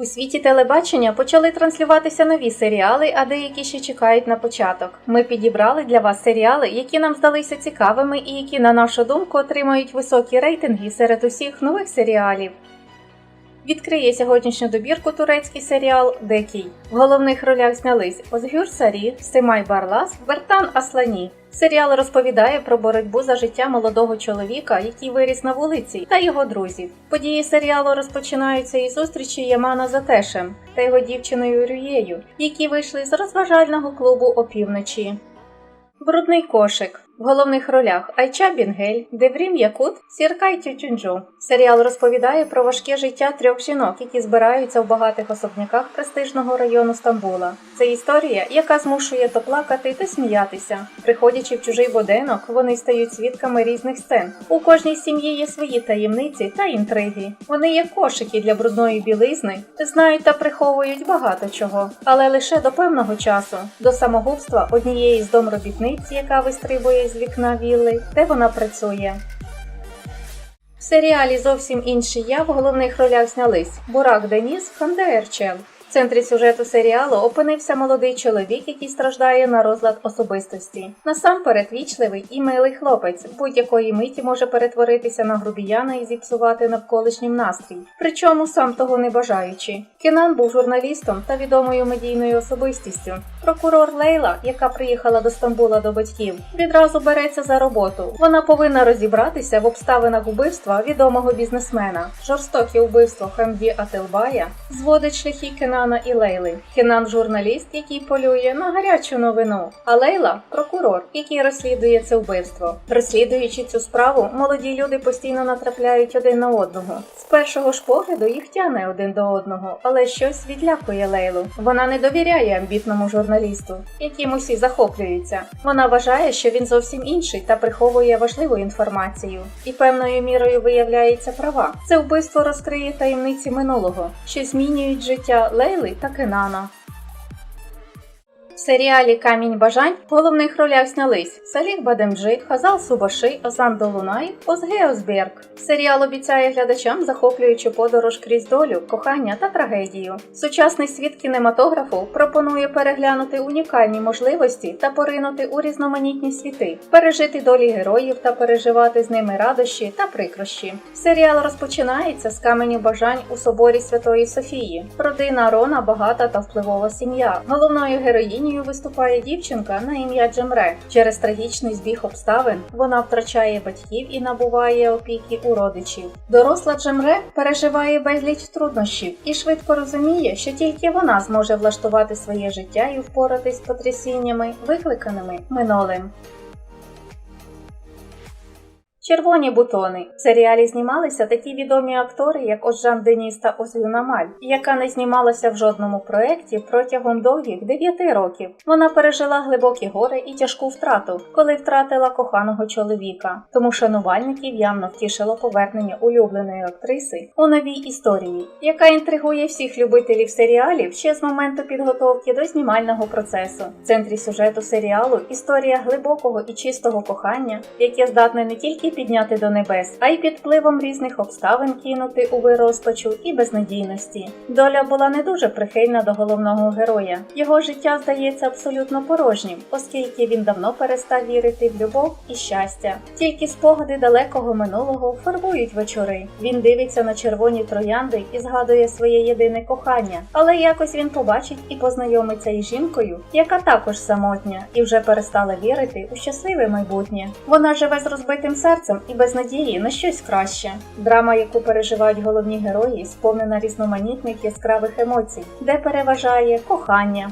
У світі телебачення почали транслюватися нові серіали, а деякі ще чекають на початок. Ми підібрали для вас серіали, які нам здалися цікавими і які, на нашу думку, отримають високі рейтинги серед усіх нових серіалів. Відкриє сьогоднішню добірку турецький серіал Декій. В головних ролях знялись Озгюр Сарі, Симай Барлас, Бертан Аслані. Серіал розповідає про боротьбу за життя молодого чоловіка, який виріс на вулиці, та його друзів. Події серіалу розпочинаються із зустрічі Ямана з Атешем та його дівчиною Рюєю, які вийшли з розважального клубу опівночі. Брудний кошик. В головних ролях Айча Бінгель, Деврім Якут, Сіркай Тютюнджу. Серіал розповідає про важке життя трьох жінок, які збираються в багатих особняках престижного району Стамбула. Це історія, яка змушує то плакати, то сміятися. Приходячи в чужий будинок, вони стають свідками різних сцен. У кожній сім'ї є свої таємниці та інтриги. Вони як кошики для брудної білизни, знають та приховують багато чого, але лише до певного часу, до самогубства однієї з домробітниць, яка вистрибує з вікна вілли, де вона працює. В серіалі зовсім інший я в головних ролях знялись Бурак Деніс, Ханде Ерчел. В центрі сюжету серіалу опинився молодий чоловік, який страждає на розлад особистості. Насамперед вічливий і милий хлопець, будь-якої миті може перетворитися на грубіяна і зіпсувати навколишнім настрій, причому сам того не бажаючи. Кенан був журналістом та відомою медійною особистістю. Прокурор Лейла, яка приїхала до Стамбула до батьків, відразу береться за роботу. Вона повинна розібратися в обставинах вбивства відомого бізнесмена. Жорстоке вбивство Хамді Ателбая зводить шляхи Кенана і Лейли. Кенан журналіст, який полює на гарячу новину, а Лейла прокурор, який розслідує це вбивство. Розслідуючи цю справу, молоді люди постійно натрапляють один на одного. З першого ж погляду їх тягне один до одного, але щось відлякує Лейлу. Вона не довіряє амбітному журналісту, яким усі захоплюються. Вона вважає, що він зовсім інший та приховує важливу інформацію. І певною мірою виявляється права. Це вбивство розкриє таємниці минулого, що змінюють життя Лейли та Кенана. В серіалі Камінь бажань в головних ролях знялись Саліх Бадемджит, Хазал Субаши, Озан Долунай, Озге Озберг. Серіал обіцяє глядачам захоплюючу подорож крізь долю, кохання та трагедію. Сучасний світ кінематографу пропонує переглянути унікальні можливості та поринути у різноманітні світи, пережити долі героїв та переживати з ними радощі та прикрощі. Серіал розпочинається з каменю бажань у соборі Святої Софії. Родина Рона багата та впливова сім'я. Головною героїнею виступає дівчинка на ім'я Джемре. Через трагічний збіг обставин вона втрачає батьків і набуває опіки у родичів. Доросла Джемре переживає безліч труднощів і швидко розуміє, що тільки вона зможе влаштувати своє життя і впоратись з потрясіннями, викликаними минулим. Червоні бутони. В серіалі знімалися такі відомі актори, як Ожжан Деніс та Озюна Маль, яка не знімалася в жодному проєкті протягом довгих 9 років. Вона пережила глибокі гори і тяжку втрату, коли втратила коханого чоловіка. Тому шанувальників явно втішило повернення улюбленої актриси у новій історії, яка інтригує всіх любителів серіалів ще з моменту підготовки до знімального процесу. В центрі сюжету серіалу історія глибокого і чистого кохання, яке здатне не тільки підняти до небес, а й під впливом різних обставин кинути у вирозпачу і безнадійності. Доля була не дуже прихильна до головного героя. Його життя здається абсолютно порожнім, оскільки він давно перестав вірити в любов і щастя. Тільки спогади далекого минулого фарбують вечори. Він дивиться на червоні троянди і згадує своє єдине кохання, але якось він побачить і познайомиться із жінкою, яка також самотня і вже перестала вірити у щасливе майбутнє. Вона живе з розбитим серцем і без надії на щось краще. Драма, яку переживають головні герої, сповнена різноманітних яскравих емоцій, де переважає кохання,